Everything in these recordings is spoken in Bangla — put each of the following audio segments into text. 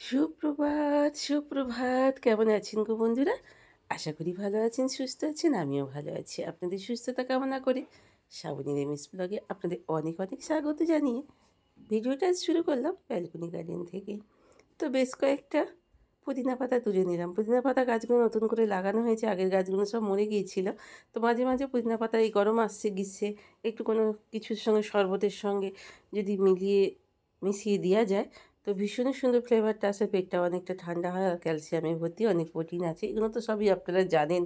সুপ্রভাত সুপ্রভাত। কেমন আছেন গো বন্ধুরা? আশা করি ভালো আছেন, সুস্থ আছেন, আমিও ভালো আছি। আপনাদের সুস্থতা কামনা করে শ্রাবণী রেমিস ব্লগে আপনাদের অনেক অনেক স্বাগত জানিয়ে ভিডিওটা শুরু করলাম ব্যালকনি গার্ডেন থেকে। তো বেশ কয়েকটা পুদিনা পাতা তুলে নিলাম। পুদিনা পাতা গাছগুলো নতুন করে লাগানো হয়েছে। আগের গাছগুলো সব মরে গিয়েছিল। তো মাঝে মাঝে পুদিনা পাতা এই গরম আসছে, গ্রীষ্মে একটু কোনো কিছুর সঙ্গে, শরবতের সঙ্গে যদি মিলিয়ে মিশিয়ে দেওয়া যায় তো ভীষণই সুন্দর ফ্লেভারটা আসে পেটটা অনেকটা ঠান্ডা হয় আর ক্যালসিয়ামে ভর্তি অনেক প্রোটিন আছে, এগুলো তো সবই আপনারা জানেন।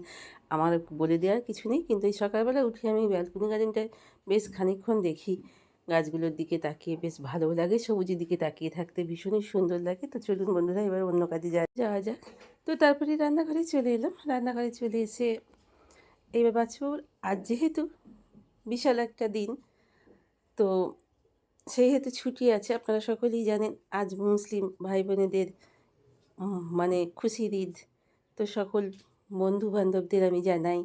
আমার বলে দেওয়ার কিছু নেই, কিন্তু এই সকালবেলা উঠে আমি ব্যালকনি গার্ডেনটায় বেশ খানিকক্ষণ দেখি। গাছগুলোর দিকে তাকিয়ে বেশ ভালো লাগে, সবুজের দিকে তাকিয়ে থাকতে ভীষণই সুন্দর লাগে। তো চলুন বন্ধুরা, এবার অন্য কাজে যাওয়া যাক। তো তারপরে রান্নাঘরে চলে এলাম। রান্নাঘরে চলে এসে এবার বাছুর আজ যেহেতু বিশাল একটা দিন, তো সেই হেতু ছুটি আছে, আপনারা সকলেই জানেন আজ মুসলিম ভাই বোনেদের মানে খুশির ঈদ। তো সকল বন্ধু বান্ধবদের আমি জানাই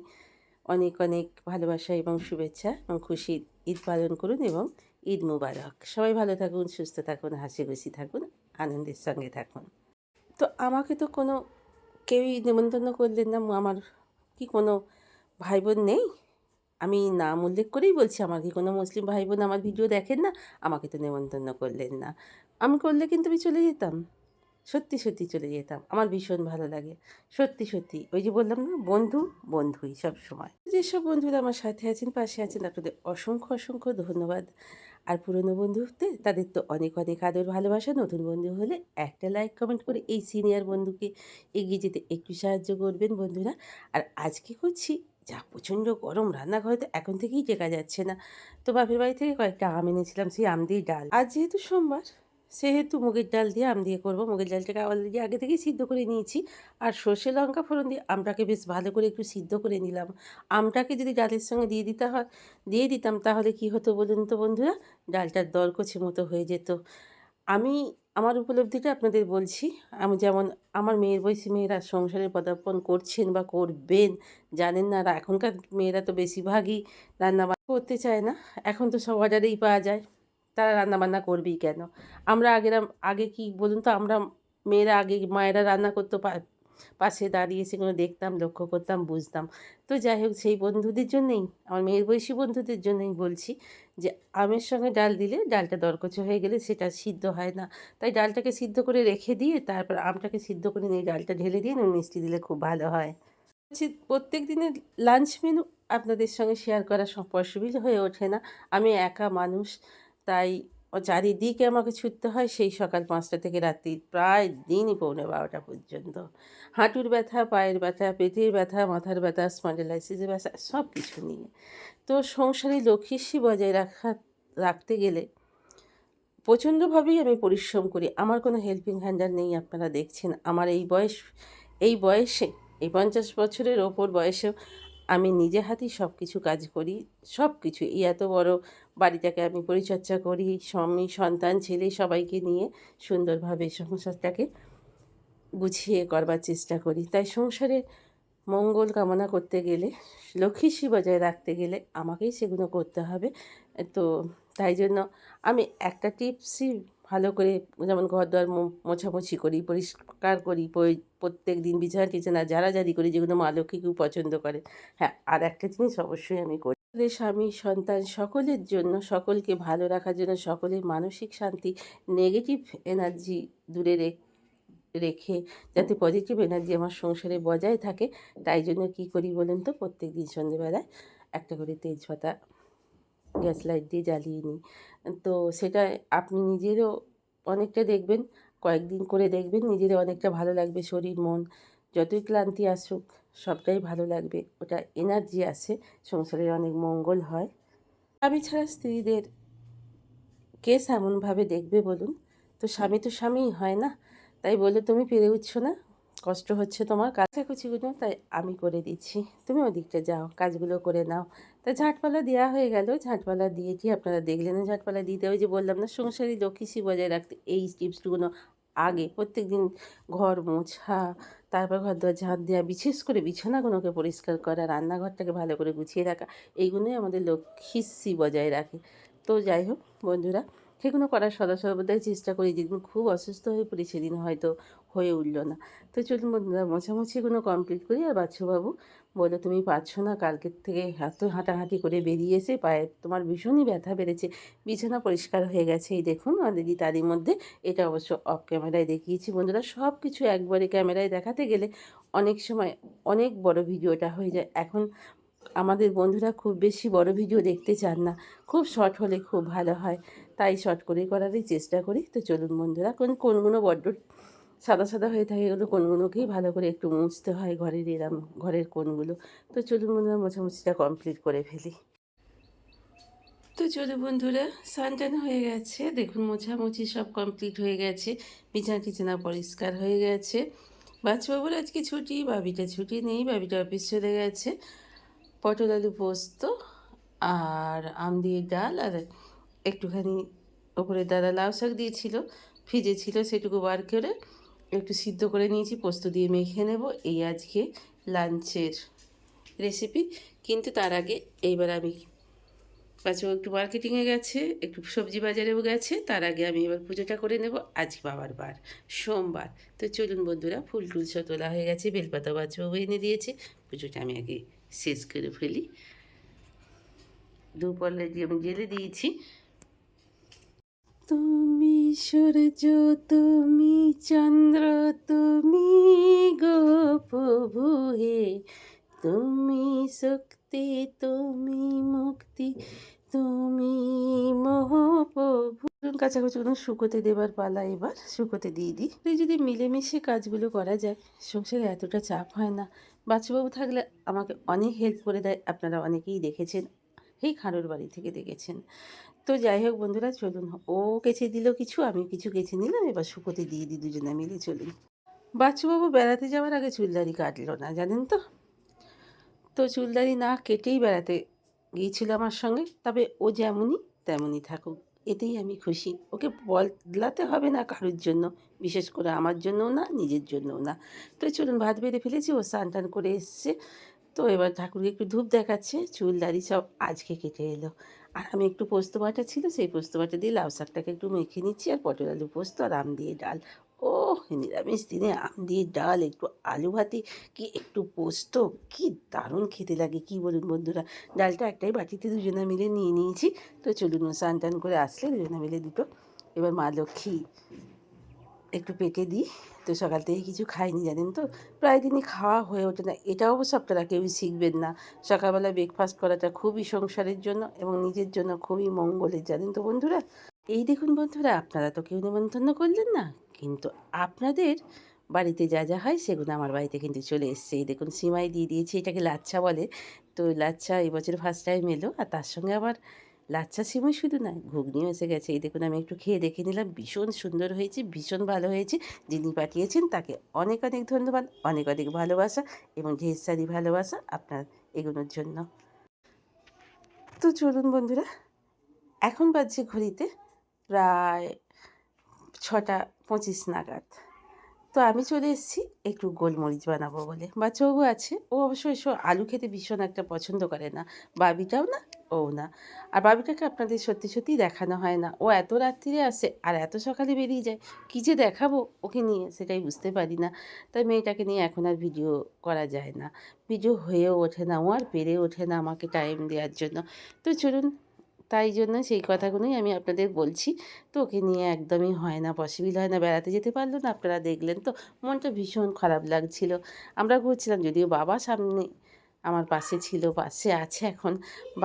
অনেক অনেক ভালোবাসা এবং শুভেচ্ছা এবং খুশির ঈদ পালন করুন এবং ঈদ মুবারক। সবাই ভালো থাকুন, সুস্থ থাকুন হাসি খুশি থাকুন, আনন্দের সঙ্গে থাকুন। তো আমাকে তো কোনো কেউই নেমন্তন্ন করলেন না, আমার কি কোনো ভাই বোন নেই? আমি নাম উল্লেখ করেই বলছি আমার কি কোনো মুসলিম ভাই বোন আমার ভিডিও দেখেন না, আমাকে তো নেমন্তন্ন করলেন না। আমি করলে কিন্তু আমি চলে যেতাম। সত্যি সত্যি চলে যেতাম। আমার ভীষণ ভালো লাগে। সত্যি সত্যি। ওই যে বললাম না, বন্ধু, বন্ধুই সব সময়। যেসব বন্ধুরা আমার সাথে আছেন, পাশে আছেন, আপনাদের অসংখ্য অসংখ্য ধন্যবাদ। আর পুরনো বন্ধু হতে তাদের তো অনেক অনেক আদর, ভালোবাসা। নতুন বন্ধু হলে একটা লাইক কমেন্ট করে এই সিনিয়র বন্ধুকে এগিয়ে যেতে একটু সাহায্য করবেন বন্ধুরা। আর আজকে করছি যা প্রচণ্ড গরম, রান্নাঘরে তো এখন থেকেই টেকা যাচ্ছে না। তো বাপের বাড়ি থেকে কয়েকটা আম এনেছিলাম, সেই আম দিয়ে ডাল। আজ যেহেতু সোমবার, সেহেতু মুগের ডাল দিয়ে আম দিয়ে করব। মুগের ডালটাকে অলরেডি আগে থেকেই সিদ্ধ করে নিয়েছি। আর সর্ষে লঙ্কা ফোড়ন দিয়ে আমটাকে বেশ ভালো করে একটু সিদ্ধ করে নিলাম। আমটাকে যদি ডালের সঙ্গে দিয়ে দিতে হয়, দিয়ে দিতাম, তাহলে কি হতো বলুন তো বন্ধুরা? ডালটার দরকছে মতো হয়ে যেত। আমি আমার উপলব্ধিটা আপনাদের বলছি। আমি যেমন আমার মেয়ের বয়সী মেয়েরা সংসারে পদার্পণ করছেন বা করবেন, জানেন না আর এখনকার মেয়েরা তো বেশিরভাগই রান্নাবান্না করতে চায় না। এখন তো সব অর্ডারেই পাওয়া যায়। তারা রান্নাবান্না করবেই কেন? আমরা আগেরা আগে কি বলুন তো, আমরা মেয়েরা আগে মায়েরা রান্না করতে পাশে দাঁড়িয়ে সেগুলো দেখতাম, লক্ষ্য করতাম, বুঝতাম। তো যাই হোক, সেই বন্ধুদের জন্যেই, আমার মেয়ের বয়সী বন্ধুদের জন্যই বলছি যে, আমের সঙ্গে ডাল দিলে ডালটা দরকচে হয়ে গেলে সেটা সিদ্ধ হয় না। তাই ডালটাকে সিদ্ধ করে রেখে দিয়ে তারপর আমটাকে সিদ্ধ করে নিয়ে ডালটা ঢেলে দিয়ে নুন, মিষ্টি দিলে খুব ভালো হয়। প্রত্যেক দিনের লাঞ্চ মেনু আপনাদের সঙ্গে শেয়ার করা পসিবল হয়ে ওঠে না। আমি একা মানুষ, তাই ও চারিদিকে আমাকে ছুটতে হয় সেই সকাল পাঁচটা থেকে রাত্রি প্রায় দিনই পৌনে বারোটা পর্যন্ত। হাঁটুর ব্যথা, পায়ের ব্যথা, পেটের ব্যথা, মাথার ব্যথা স্পন্ডেলাইসিসের ব্যথা সব কিছু নিয়ে। তো সংসারে লক্ষ্মীশ্রী বজায় রাখা, রাখতে গেলে প্রচণ্ডভাবেই আমি পরিশ্রম করি। আমার কোনো হেল্পিং হ্যান্ডার নেই, আপনারা দেখছেন। আমার এই বয়স, এই বয়সে, এই পঞ্চাশ বছরের ওপর বয়সেও আমি নিজে হাতেই সব কিছু কাজ করি সব কিছু এই এত বড় বাড়িটাকে আমি পরিচর্যা করি, স্বামী, সন্তান, ছেলে সবাইকে নিয়ে সুন্দরভাবে সংসারটাকে গুছিয়ে করবার চেষ্টা করি। তাই সংসারে মঙ্গল কামনা করতে গেলে লক্ষ্মীশ্রী বজায় রাখতে গেলে আমাকেই সেগুলো করতে হবে। তো তাই জন্য আমি একটা টিপসই ভালো করে যেমন ঘর দর মোছামুছি করি, পরিষ্কার করি প্রত্যেক দিন বিছানা টিছানা জারি করি যেগুলো মা লক্ষ্মী খুব পছন্দ করে। হ্যাঁ আর একটা জিনিস অবশ্যই আমি করি। স্বামী, সন্তান সকলের জন্য, সকলকে ভালো রাখার জন্য, সকলের মানসিক শান্তি নেগেটিভ এনার্জি দূরে রেখে যাতে পজিটিভ এনার্জি আমার সংসারে বজায় থাকে, তাই জন্য কী করি বলুন তো? প্রত্যেক দিন সন্ধেবেলায় একটা করে তেজপাতা গ্যাস লাইট দিয়ে জ্বালিয়ে নিই। তো সেটা আপনি নিজেরও অনেকটা দেখবেন, কয়েকদিন করে দেখবেন, নিজেরও অনেকটা ভালো লাগবে শরীর, মন। যতই ক্লান্তি আসুক, সবটাই ভালো লাগবে। ওটা এনার্জি আসে সংসারের অনেক মঙ্গল হয়। স্বামী ছাড়া স্ত্রীদের কেস এমনভাবে দেখবে বলুন? তো স্বামী তো স্বামীই হয় না। তাই বলে তুমি পেরে উঠছো না? কষ্ট হচ্ছে তোমার। কাছাকুচিগুলো তাই আমি করে দিচ্ছি। তুমি ওদিকটা যাও, কাজগুলো করে নাও। তা ঝাঁটপালা দেওয়া হয়ে গেল। ঝাঁটপালা দিয়েছি আপনারা দেখলেন? না ঝাঁটপালা দিতে ওই যে বললাম না, সংসারী লক্ষ্মীশ্রী বজায় রাখতে এই টিপসগুলো আগে। প্রত্যেক দিন ঘর মোছা তারপর ঘর দোয়ার ঝাঁট দেওয়া বিশেষ করে বিছানাগুলোকে পরিষ্কার করা, রান্নাঘরটাকে ভালো করে গুছিয়ে রাখা, এইগুলোই আমাদের লক্ষ্মীশ্রী বজায় রাখে। তো যাই হোক বন্ধুরা, সেগুলো করার সদা সর্বদাই চেষ্টা করি, যেদিন খুব অসুস্থ হয়ে পড়ি সেদিন হয়তো হয়ে উঠল না। তো চলুন বন্ধুরা মোছামুছিগুলো কমপ্লিট করি আর বাচ্চুবাবু বলে তুমি পারছ না কালকের থেকে এত হাঁটাহাঁটি করে বেরিয়ে এসে পায়ে তোমার ভীষণই ব্যথা বেড়েছে, বিছানা পরিষ্কার হয়ে গেছে। এই দেখুন অলরেডি তারই মধ্যে এটা অবশ্য অফ ক্যামেরায় দেখিয়েছি। বন্ধুরা, সব কিছু একবারে ক্যামেরায় দেখাতে গেলে অনেক সময় অনেক বড় ভিডিওটা হয়ে যায়। এখন আমাদের বন্ধুরা খুব বেশি বড় ভিডিও দেখতে চান না, খুব শর্ট হলে খুব ভালো হয়। তাই শর্ট করে করারই চেষ্টা করি। তো চলুন বন্ধুরা, কোন কোনগুলো বড্ড সাদা সাদা হয়ে থাকে এগুলো কোনগুলোকেই ভালো করে একটু মুছতে হয় ঘরের এরাম, ঘরের কোনগুলো। তো চলুন বন্ধুরা, মোছামুছিটা কমপ্লিট করে ফেলি। তো চলুন বন্ধুরা সানটান হয়ে গেছে। দেখুন, মোছামুছি সব কমপ্লিট হয়ে গেছে। বিছানা টিছানা পরিষ্কার হয়ে গেছে। বাচ্চাবাবুর আজকে ছুটি, বাবিটা ছুটি নেই, বাবিটা অফিস চলে গেছে। পটল আলু পোস্ত আর আম দিয়ে ডাল আর একটুখানি ওপরে দাদা লাউ শাক দিয়েছিল, ফ্রিজে ছিল সেটুকু বার করে। একটু সিদ্ধ করে নিয়েছি, পোস্ত দিয়ে মেখে নেব। এই আজকে লাঞ্চের রেসিপি কিন্তু তার আগে এইবার আমি বাচ্চাও একটু মার্কেটিংয়ে গেছে, একটু সবজি বাজারেও গেছে, তার আগে আমি এবার পুজোটা করে নেব। আজ বাবার বার, সোমবার। তো চলুন বন্ধুরা, ফুল টুল সব তোলা হয়ে গেছে, বেলপাতা বাচ্চাও এনে দিয়েছে। পুজোটা আমি আগে শেষ করে ফেলি। দুপলে দিয়ে আমি জেলে দিয়েছি তুমি সূর্য, তুমি চন্দ্র, তুমি গো প্রভু হে। তুমি শক্তি, তুমি মুক্তি, তুমি মহাপ্রভু। কাছাকাছিগুলো শুকোতে দেবার পালা এবার, শুকোতে দিয়ে দিই। এই যদি মিলেমিশে কাজগুলো করা যায়, সংসারে এতটা চাপ হয় না। বাচ্চাবাবু থাকলে আমাকে অনেক হেল্প করে দেয়, আপনারা অনেকেই দেখেছেন। এই খাঁড়োর বাড়ি থেকে দেখেছেন। তো যাই হোক বন্ধুরা, চলুন। ও কেচে দিল কিছু, আমি কিছু কেচে নিলাম, এবার শুকোতে দিয়ে দিই দুজনে মিলে চলুন বাচ্চুবাবু বেড়াতে যাওয়ার আগে চুলদারি কাটলো না, জানেন তো? তো চুলদারি না কেটেই বেড়াতে গিয়েছিল আমার সঙ্গে, তবে ও যেমনই তেমনই থাকুক, এতেই আমি খুশি। ওকে বদলাতে হবে না কারোর জন্য, বিশেষ করে আমার জন্যও না, নিজের জন্যও না। তো চলুন, ভাত বেড়ে ফেলেছি, ও স্নান টান করে এসছে। তো এবার ঠাকুরকে একটু ধূপ দেখাচ্ছে চুল দাড়ি সব আজকে কেটে এলো। আর আমি একটু পোস্ত বাটা ছিল, সেই পোস্ত বাটা দিয়ে লাউ শাকটাকে একটু মেখে নিচ্ছি আর পটল আলু পোস্ত আর আম দিয়ে ডাল। ও নিরামিষ দিনে আম দিয়ে ডাল, একটু আলু ভাতে কি একটু পোস্ত? কি দারুণ খেতে লাগে, কি বলুন বন্ধুরা? ডালটা একটাই বাটিতে দুজনে মিলে নিয়ে নিয়েছি। তো চলুন স্নান টান করে আসলে দুজনে মিলে দুটো। এবার মা লক্ষ্মী একটু পেটে দিই। তো সকাল থেকে কিছু খাইনি, জানেন তো? প্রায় দিনই খাওয়া হয়ে ওঠে না। এটা অবশ্য আপনারা কেউই শিখবেন না। সকালবেলা ব্রেকফাস্ট করাটা খুবই সংসারের জন্য এবং নিজের জন্য খুবই মঙ্গলের, জানেন তো বন্ধুরা? এই দেখুন বন্ধুরা, আপনারা তো কেউ নেমন্তন্ন করলেন না। কিন্তু আপনাদের বাড়িতে যা যা হয় সেগুলো আমার বাড়িতে কিন্তু চলে এসছে। এই দেখুন, সিমাই দিয়ে দিয়েছি, এটাকে লাচ্ছা বলে। তো লাচ্ছা এই বছর ফার্স্ট টাইম এলো আর তার সঙ্গে আবার লাচ্ছা সিমই শুধু নয়, ঘুগনিও এসে গেছে। এই দেখুন, আমি একটু খেয়ে দেখে নিলাম, ভীষণ সুন্দর হয়েছে, ভীষণ ভালো হয়েছে। যিনি পাঠিয়েছেন তাকে অনেক অনেক ধন্যবাদ, অনেক অনেক ভালোবাসা এবং ঢের সারি ভালোবাসা আপনার এগুলোর জন্য। তো চলুন বন্ধুরা, এখন বাজছে ঘড়িতে প্রায় ছটা পঁচিশ নাগাদ। তো আমি চলে এসেছি একটু গোলমরিচ বানাবো বলে। বা বাচ্চাবাবু আছে, ও অবশ্য এসব আলু খেতে ভীষণ একটা পছন্দ করে না। বাবিটাও না ও না। আর বাবিটাকে আপনাদের সত্যি সত্যিই দেখানো হয় না। ও এত রাত্রিরে আসে আর এত সকালে বেরিয়ে যায়, কী যে দেখাবো ওকে নিয়ে সেটাই বুঝতে পারি না। তাই মেয়েটাকে নিয়ে এখন আর ভিডিও করা যায় না। ভিডিও হয়েও ওঠে না, ও আর পেরে ওঠে না আমাকে টাইম দেওয়ার জন্য। তো চলুন, তাই জন্য সেই কথাগুলোই আমি আপনাদের বলছি। তো ওকে নিয়ে একদমই হয় না পসিবল হয় না, বেড়াতে যেতে পারল না, আপনারা দেখলেন তো। মনটা ভীষণ খারাপ লাগছিল। আমরা ঘুরছিলাম, যদিও বাবা সামনে আমার পাশে ছিল, পাশে আছে এখন।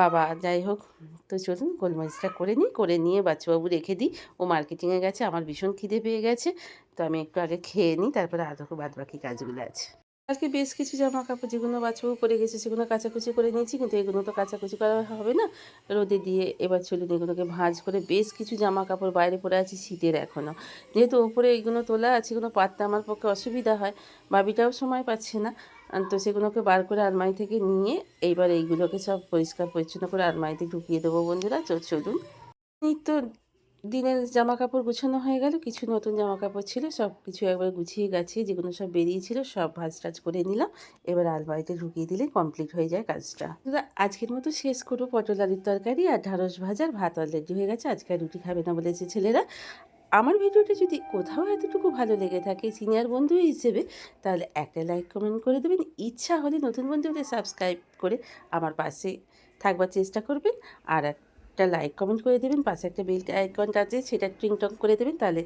বাবা, যাই হোক, তো চলুন গোলমরিচটা করে নিই, করে নিয়ে বাচ্চাবাবু রেখে দিই। ও মার্কেটিংয়ে গেছে, আমার ভীষণ খিদে পেয়ে গেছে। তো আমি একটু আগে খেয়ে নিই, তারপরে আরও বাদ বাকি কাজগুলো আছে। আজকে বেশ কিছু জামা কাপড় যেগুলো বাচ্চাবাবু পরে গেছে, সেগুলো কাচাকুচি করে নিয়েছি, কিন্তু এগুলো তো কাচাকুচি করা হবে না। রোদে দিয়ে এবার চলুন এগুলোকে ভাঁজ করে বেশ কিছু জামা কাপড় বাইরে পরে আছি, শীতের এখনও যেহেতু ওপরে এইগুলো তোলা আছে এগুলো পাততে আমার পক্ষে অসুবিধা হয় বাবিটাও সময় পাচ্ছে না। তো সেগুলোকে বার করে আলমারি থেকে নিয়ে এইবার এইগুলোকে সব পরিষ্কার পরিচ্ছন্ন করে আলমারিতে ঢুকিয়ে দেবো বন্ধুরা। তো চলুন। তো দিনের জামা কাপড় গুছানো হয়ে গেল, কিছু নতুন জামা কাপড় ছিল, সব কিছু একবার গুছিয়ে গাছিয়ে যেগুলো সব বেরিয়েছিল সব ভাজ টাজ করে নিলাম। এবার আলমারিতে ঢুকিয়ে দিলে কমপ্লিট হয়ে যায় কাজটা। আজকের মতো শেষ করব পটল আলুর তরকারি আর ঢ্যাঁড়স ভাজার। ভাত অলরেডি হয়ে গেছে, আজকে রুটি খাবে না বলেছে ছেলেরা। আমার ভিডিওটা যদি কোথাও এতটুকু ভালো লেগে থাকে সিনিয়র বন্ধু হিসেবে, তাহলে একটা লাইক কমেন্ট করে দেবেন। ইচ্ছা হলে নতুন বন্ধু হলে সাবস্ক্রাইব করে আমার পাশে থাকবার চেষ্টা করবেন। আর একটা লাইক কমেন্ট করে দেবেন, পাশে একটা বেল আইকনটা আছে, সেটা ট্রিং করে দেবেন, তাহলে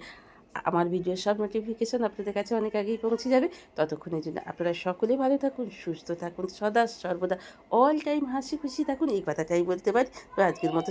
আমার ভিডিও সব নোটিফিকেশান আপনাদের কাছে অনেক আগেই পৌঁছে যাবে। ততক্ষণের জন্য আপনারা সকলে ভালো থাকুন, সুস্থ থাকুন, সদা সর্বদা অল টাইম হাসি খুশি থাকুন, এই কথাটাই বলতে পারি। তো আজকের মতো